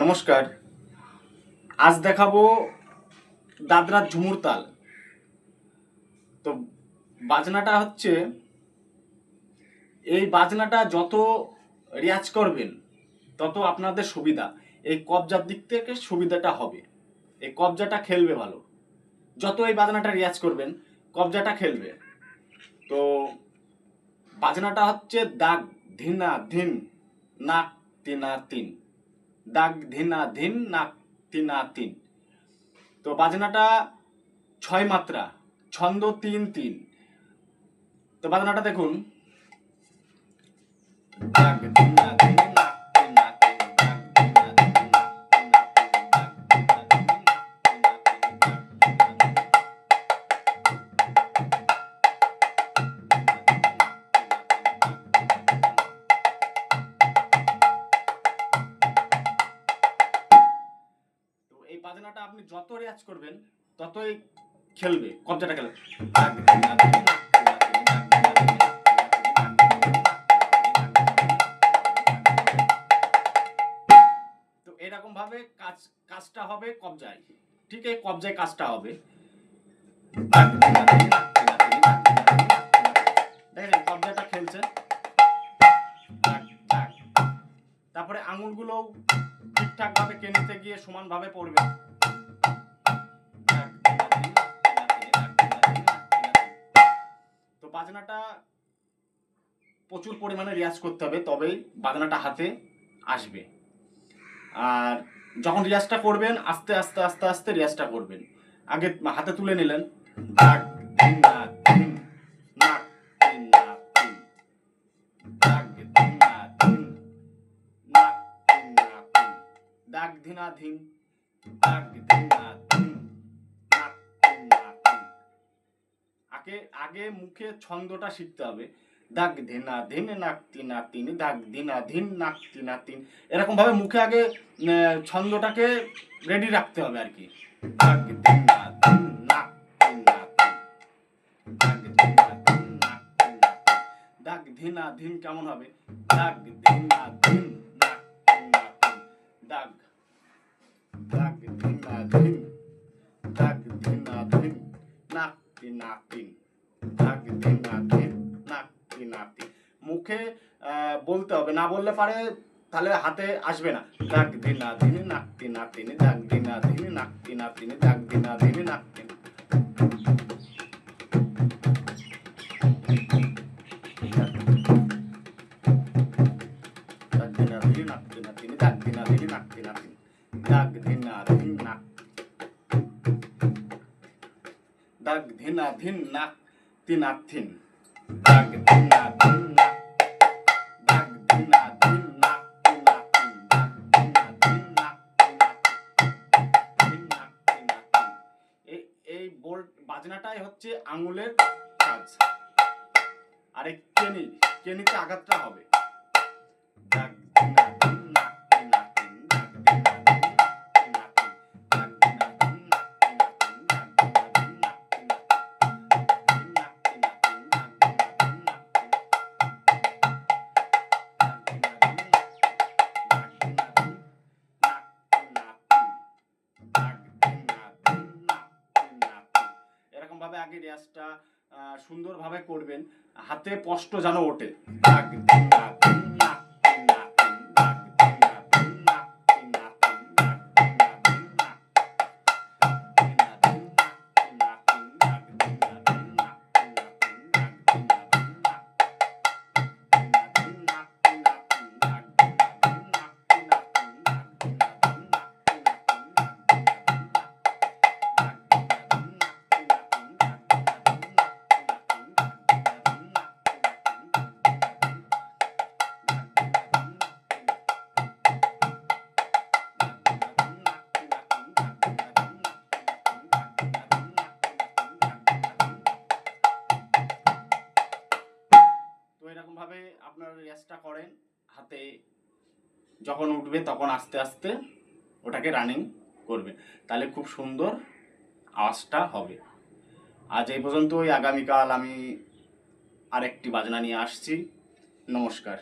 নমস্কার। আজ দেখাবো দাদরার ঝুমুর তাল। তো বাজনাটা হচ্ছে, এই বাজনাটা যত রেয়াজ করবেন, তত আপনাদের সুবিধা। এই কবজার দিক থেকে সুবিধাটা হবে। এই কবজাটা খেলবে ভালো। যত এই বাজনাটা রেয়াজ করবেন, কবজাটা খেলবে। তো বাজনাটা হচ্ছে দাগ, ধিনা ধিন নাক, তিনা, তিন। দাগ ধিনা ধিন, নাক তিনা তিন। তো বাজনাটা ছয় মাত্রা, ছন্দ তিন তিন। তো বাজনাটা দেখুন। দাগ ধিনা ধিন বাজনাটা আপনি যত রেয়াজ করবেন, ততই খেলবে, কবজাটা খেলবে। তো এরকম ভাবে কাজ, কাজটা হবে কবজায়। ঠিক এই কবজায় কাজটা হবে। ভাবে গিয়ে সমান ভাবে পড়বে তো বাজনাটা প্রচুর পরিমাণে রিয়াজ করতে হবে তবেই বাজনাটা হাতে আসবে। আর যখন রিয়াজটা করবেন আস্তে আস্তে আস্তে আস্তে রিয়াজটা করবেন। আগে হাতে তুলে নিলেন দাগ, দাগ ধিনা ধিন দাগ ধিনা ধিন আগে আগে মুখে ছন্দটা শিখতে হবে। দাগ ধিনা ধিন নাক তিনা তিন দাগ দিনা ধিন নাক তিনা তিন এরকম ভাবে মুখে আগে ছন্দটাকে রেডি রাখতে হবে আর কি। দাগ ধিনা ধিন নাক তিনা দাগ ধিনা ধিন নাক তিনা দাগ ধিনা ধিন কেমন হবে? দাগ ধিনা নাক তিনা তিন দাগ ধিনা ধিন নাক তিনা তিন মুখে বলতে হবে, না বললে পারে তাহলে হাতে আসবে না। না দিনে নাক দিন তিনে দাগ দিনা দিনে নাক দিন তিনে দাগ দিনা দিনে নাক দাগ ধিনা ধিন নাক তিনা তিন দাগ ধিনা ধিন নাক দাগ ধিনা ধিন নাক তিনা তিন দাগ ধিনা ধিন নাক তিনা তিন ধিন নাক তিনা তিন এই এই বোল্ট বাজনাটাই হচ্ছে আঙুলের কাজ। আর এই কেনি, কেনিতে আঘাতটা হবে। ধিনা ধিন নাক আগে রেয়াজটা সুন্দরভাবে করবেন। হাতে স্পষ্ট যেন ওঠে। তো আপনার রেস্টটা করেন, হাতে যখন উঠবে তখন আস্তে আস্তে ওটাকে রানিং করবে। তাহলে খুব সুন্দর আওয়াজটা হবে। আজ এই পর্যন্তই, আগামীকাল আমি আরেকটি বাজনা নিয়ে আসছি। নমস্কার।